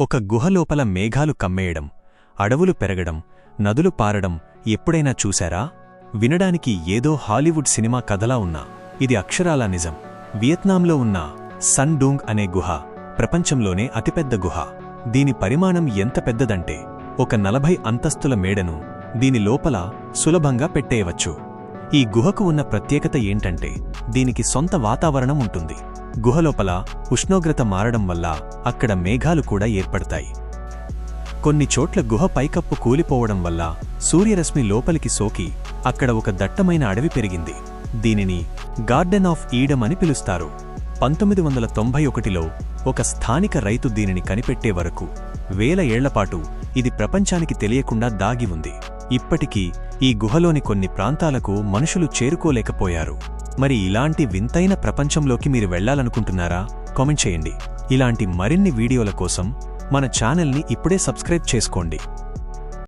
ఒక గుహలోపల మేఘాలు కమ్మేయడం అడవులు పెరగడం నదులు పారడం ఎప్పుడైనా చూశారా? వినడానికి ఏదో హాలీవుడ్ సినిమా కథలా ఉన్నా. ఇది అక్షరాలా నిజం. వియత్నాంలో ఉన్న సన్ డూంగ్ అనే గుహ ప్రపంచంలోనే అతిపెద్ద గుహ. దీని పరిమాణం ఎంత పెద్దదంటే ఒక నలభై అంతస్తుల మేడను దీని లోపల సులభంగా పెట్టేయవచ్చు. ఈ గుహకు ఉన్న ప్రత్యేకత ఏంటంటే దీనికి సొంత వాతావరణం ఉంటుంది. గుహలోపల ఉష్ణోగ్రత మారడం వల్ల అక్కడ మేఘాలు కూడా ఏర్పడతాయి. కొన్ని చోట్ల గుహ పైకప్పు కూలిపోవడం వల్ల సూర్యరశ్మి లోపలికి సోకి అక్కడ ఒక దట్టమైన అడవి పెరిగింది. దీనిని గార్డెన్ ఆఫ్ ఈడమ్ అని పిలుస్తారు. పంతొమ్మిది వందల తొంభై ఒకటిలో ఒక స్థానిక రైతు దీనిని కనిపెట్టే వరకు వేల ఏళ్ళపాటు ఇది ప్రపంచానికి తెలియకుండా దాగి ఉంది. ఇప్పటికీ ఈ గుహలోని కొన్ని ప్రాంతాలకు మనుషులు చేరుకోలేకపోయారు. మరి ఇలాంటి వింతైన ప్రపంచంలోకి మీరు వెళ్ళాలనుకుంటున్నారా కామెంట్ చేయండి. ఇలాంటి మరిన్ని వీడియోల కోసం మన ఛానల్ని ఇప్పుడే సబ్స్క్రైబ్ చేసుకోండి.